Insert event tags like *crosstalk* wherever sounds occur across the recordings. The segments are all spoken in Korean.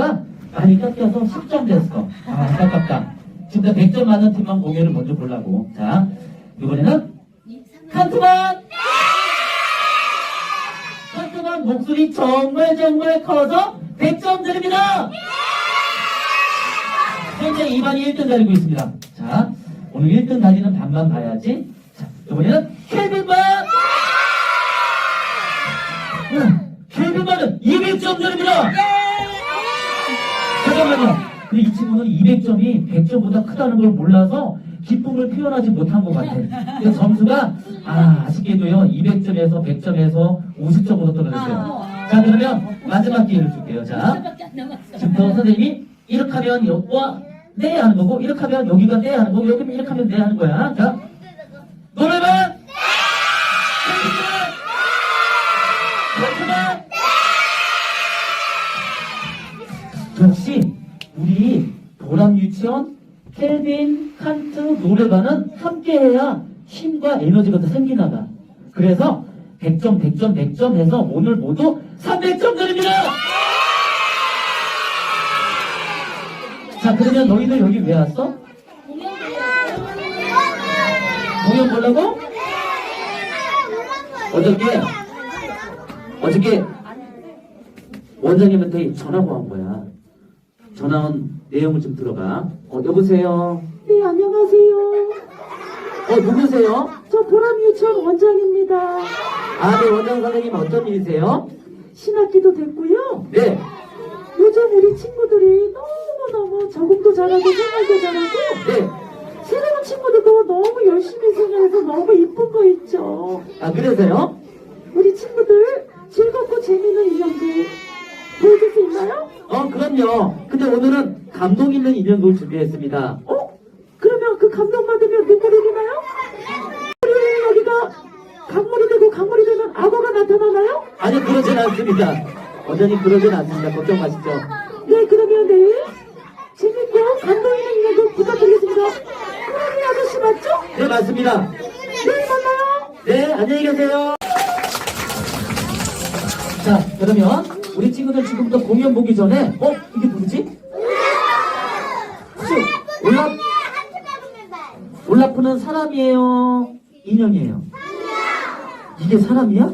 점수가 많이 깎여서 10점 됐어. 아, 안타깝다. 진짜 100점 많은 팀만 공연을 먼저 보려고. 자, 이번에는 칸트만! 칸트만 목소리 정말 정말 커서 100점 드립니다! 현재 2반이 1등 달리고 있습니다. 자, 오늘 1등 달리는 반만 봐야지. 자, 이번에는 켈빈반! 켈빈반은 200점 드립니다! 근데 이 친구는 200점이 100점보다 크다는 걸 몰라서 기쁨을 표현하지 못한 것 같아. 그래서 점수가 아, 아쉽게도요. 200점에서 100점에서 50점으로 떨어졌어요. 자, 그러면 마지막 기회를 줄게요. 자, 지금부터 선생님이 이렇게 하면 여기와 네 하는 거고 이렇게 하면 여기가 네 하는 거고 여기 이렇게 하면 네 하는 거야. 자, 노래만 네! 역시 유치원 켈빈 칸트 노래반은 함께해야 힘과 에너지가 더 생기나 봐. 그래서 100점, 100점, 100점 해서 오늘 모두 300점 드립니다! 자, 그러면 너희들 여기 왜 왔어? 공연 보려고? 어저께, 어저께 원장님한테 전화가 온 거야. 전화 온 내용을 좀 들어봐. 어, 여보세요? 네, 안녕하세요. 어, 누구세요? 저 보람 유치원 원장입니다. 아, 네, 원장 선생님 어떤 일이세요? 신학기도 됐고요. 네. 요즘 우리 친구들이 너무너무 적응도 잘하고 생활도 잘하고 네. 새로운 친구들도 너무 열심히 생활해서 너무 이쁜 거 있죠. 아, 그래서요? 우리 친구들 즐겁고 재밌는 인형들 보여줄 수 있나요? 어, 그럼요. 근데 오늘은 감동 있는 인형극을 준비했습니다. 어? 그러면 그 감동 받으면 눈물이 흘리나요? 우리 여기가 강물이 되고 강물이 되면 악어가 나타나나요? 아니, 그러진 않습니다. 원장님 그러진 않습니다. 걱정 마시죠. 네, 그러면 내일 재밌고 감동 있는 인형극 부탁드리겠습니다. 꾸러미 아저씨 맞죠? 네, 맞습니다. 내일 만나요. 네, 안녕히 계세요. 자, 그러면 우리 친구들 지금부터 공연 보기 전에, 어? 이게 누구지? 혹시 올라, 올라프는 사람이에요? 인형이에요? 이게 사람이야?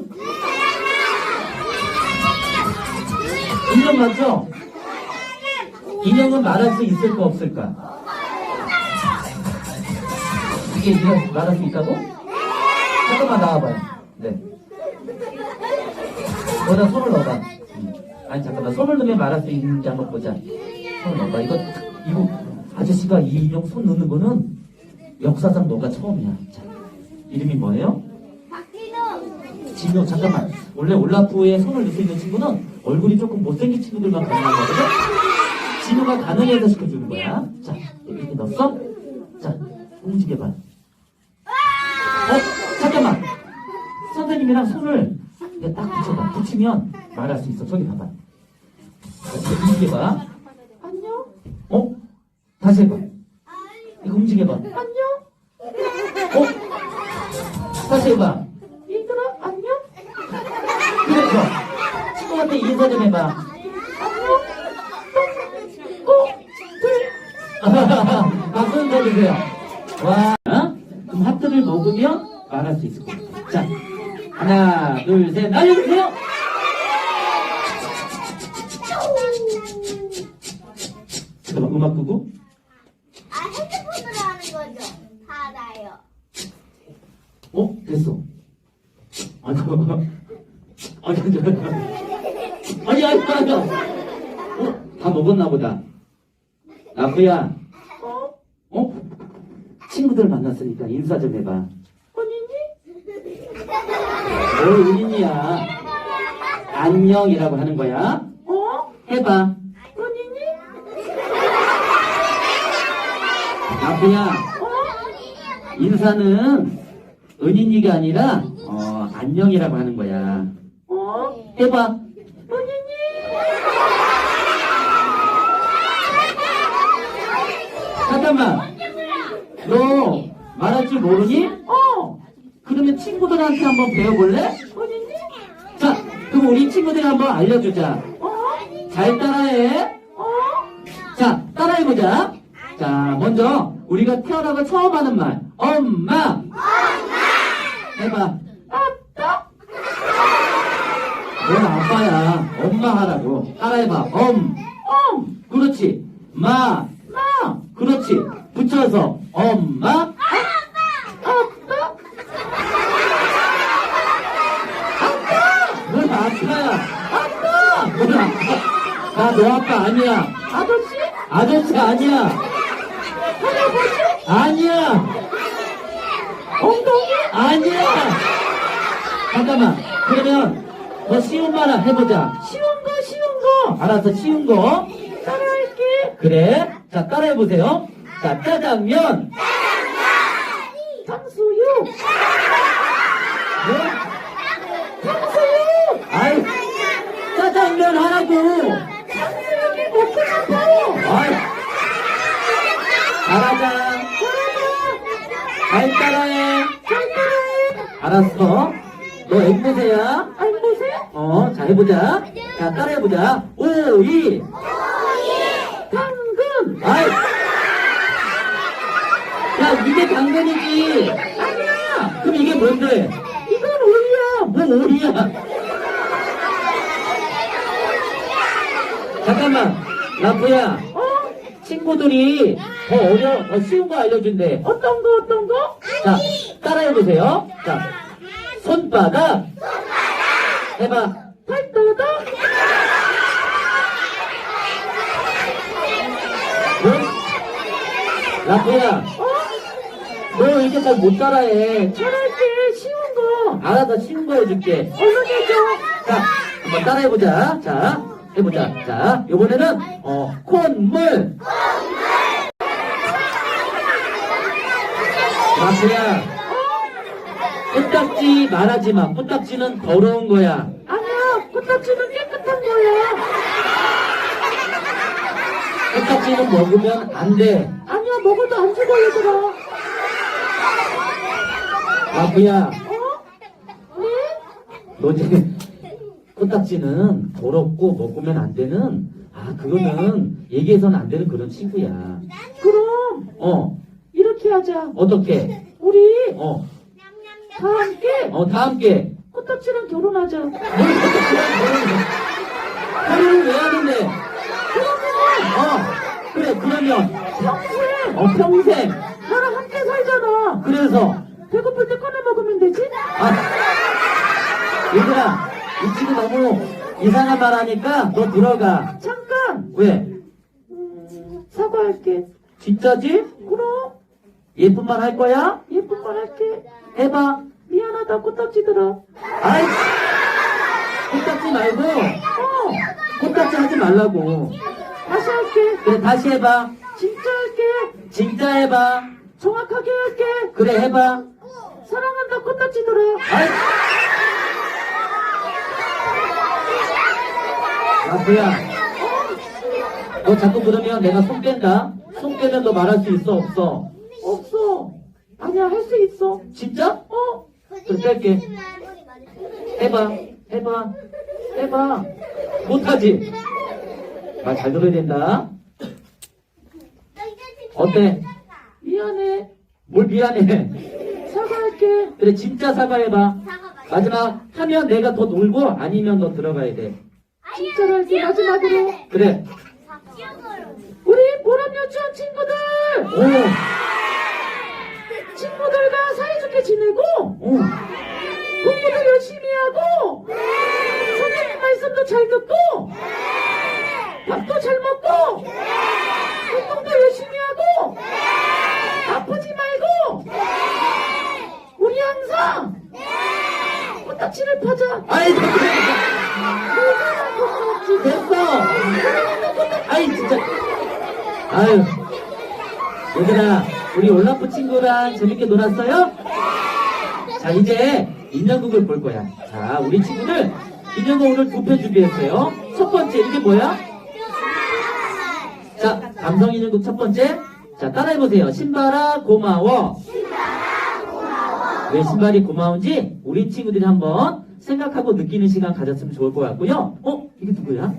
인형 맞죠? 인형은 말할 수 있을까 없을까? 이게 인형 말할 수 있다고? 잠깐만 나와봐요. 네. 거기다 손을 넣어봐. 음. 아니 잠깐만 손을 넣으면 말할 수 있는지 한번 보자. 손을 넣어봐. 이거 이거 아저씨가 이 인형 손 넣는 거는 역사상 너가 처음이야. 자, 이름이 뭐예요? 진호 잠깐만. 원래 올라프에 손을 넣을 수 있는 친구는 얼굴이 조금 못생긴 친구들만 가능한 거거든. 진호가 가능해서 시켜주는 거야. 자 이렇게 넣었어? 자 움직여봐. 어 잠깐만. 선생님이랑 손을 딱 붙여봐. 붙이면 말할 수 있어. 저기 봐봐. 움직여봐. 안녕. 어? 다시 해봐. 이거 움직여봐. 안녕. 어? 다시 해봐. 얘들아, 안녕. 그래서 친구한테 인사 좀 해봐. *laughs* 박수 한번 주세요. 와. 어? 그럼 하트를 먹으면 말할 수 있을 거예요. 자, 하나, 둘, 셋, 날려주세요. 잠깐만, 음악 끄고. 아, 핸드폰으로 하는 거죠? 다 알아요. 어? 됐어. 아니, 아니, 아니, 아니, 아니, 아니. 어? 다 먹었나 보다. 나쁘야. 어? 어? 친구들 만났으니까 인사 좀 해봐. 언니니? 뭘 은인이야. 안녕이라고 하는 거야. 어? 해봐. 언니니? 나쁘야. 어? 인사는 은인이가 아니라, 어, 안녕이라고 하는 거야. 어? 해봐. 잠깐만. 너 말할 줄 모르니? 어? 그러면 친구들한테 한번 배워볼래? 자, 그럼 우리 친구들 한번 알려주자. 어? 잘 따라해. 어? 따라해보자. 자, 먼저 우리가 태어나고 처음 하는 말. 엄마. 해봐. 아빠. 넌 아빠야. 엄마 하라고. 따라해봐. 엄. 엄. 그렇지. 마. 마. 그렇지. 붙여서 엄마. 아빠. 아빠. 아빠. 넌 아빠야. 아빠. 넌 아빠. 나너 아빠 아니야. 아저씨? 아저씨 아니야. 할아버지? 아니야. 엉덩이? 아니야. 잠깐만. 그러면 더 쉬운 말 해보자. 쉬운 거, 쉬운 거. 알았어, 쉬운 거. 따라할게. 그래. 자, 따라해보세요. 자, 짜장면. 탕수육. 네? 탕수육. 아이, 짜장면 하라고. 탕수육이 먹고 싶어. 아이, 잘하자. 잘 따라해. 잘 따라해. 알았어. 너 앵무새야? 앵무새? 어, 자, 해보자. 자, 따라해보자. 오이. 당근. 아이. 야, 이게 당근이지. 아니야. 그럼 이게 뭔데? 이건 오이야. 뭐 오이야? 잠깐만, 라프야. 어? 친구들이 더 어려, 더 쉬운 거 알려준대. 어떤 거, 어떤 거? 자, 따라해보세요. 자, 손바닥. 해봐. 팔도덕. 뭐? 라프야, 어? 너 이렇게 잘 못 따라해. 잘할게. 쉬운 거. 알아서 쉬운 거 해줄게. 얼른 해줘. 자, 한번 따라해보자. 자, 해보자. 자, 요번에는, 어, 콧물. 라프야, 코딱지 말하지 마. 코딱지는 더러운 거야. 아니야. 코딱지는 깨끗한 거야. 코딱지는 먹으면 안 돼. 아니야. 먹어도 안 죽어, 얘들아. 라프야, 어? 네? 너 이제 코딱지는 더럽고 먹으면 안 되는, 아, 그거는 얘기해서는 안 되는 그런 친구야. 그럼 어, 이렇게 하자. 어떻게? 우리 어, 다 함께 어, 다 함께. 코딱지랑 결혼하자. 뭘 결혼을 왜 하는데? 어, 그래, 그러면, 평생 어, 평생. 나랑 함께 살잖아. 그래서, 배고플 때 꺼내 먹으면 되지? 아, 얘들아, 이 친구 너무 이상한 말 하니까 너 들어가. 잠깐. 왜? 음, 사과할게. 진짜지? 그럼 예쁜 말 할 거야? 예쁜 말 할게. 해봐. 미안하다 코딱지들아. 아이, 코딱지 말고, 어 코딱지 하지 말라고. 다시 할게. 그래, 다시 해봐. 진짜 할게. 진짜 해봐. 정확하게 할게. 그래, 해봐. 사랑한다 코딱지들아. 아이. 라프야, 너 자꾸 그러면 내가 손 깬다? 손 깨면 너 말할 수 있어, 없어? 아니야 할 수 있어. 진짜? 어 그래, 뺄게. 해봐, 해봐, 해봐. 못하지? 말 잘 들어야 된다. 어때? 미안해. 뭘 미안해. 사과할게. 그래, 진짜 사과해봐. 마지막 하면 내가 더 놀고 아니면 너 들어가야 돼. 진짜로 할게 마지막으로. 그래. 우리 보람 유치원 친구들. 오, 친구들과 사이좋게 지내고 오. 공부도 열심히 하고 선생님 말씀도 잘 듣고 밥도 잘 먹고 운동도 열심히 하고 아프지 말고 우리 항상 코딱지를 파자 아이, 됐어. 아이, 진짜. 아유. 얘들아, 우리 올라프 친구랑 재밌게 놀았어요? 자, 이제 인형극을 볼 거야. 자, 우리 친구들 인형극 오늘 두 편 준비했어요. 첫 번째, 이게 뭐야? 자, 감성 인형극 첫 번째. 자, 따라해보세요. 신발아, 고마워. 왜 신발이 고마운지 우리 친구들이 한번 생각하고 느끼는 시간 가졌으면 좋을 것 같고요. 어? 이게 누구야?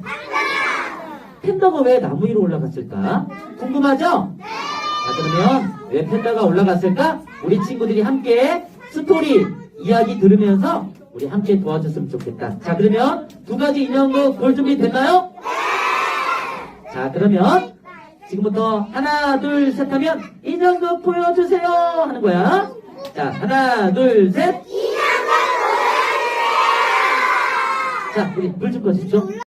팬더가 왜 나무 위로 올라갔을까? 궁금하죠? 자, 그러면 왜 팬더가 올라갔을까? 우리 친구들이 함께 스토리 이야기 들으면서 우리 함께 도와줬으면 좋겠다. 자, 그러면 두 가지 인형극 볼 준비 됐나요? 자, 그러면 지금부터 하나, 둘, 셋 하면 인형극 보여주세요 하는 거야. 자, 하나, 둘, 셋. 자, 우리 물좀 꺼주십시오.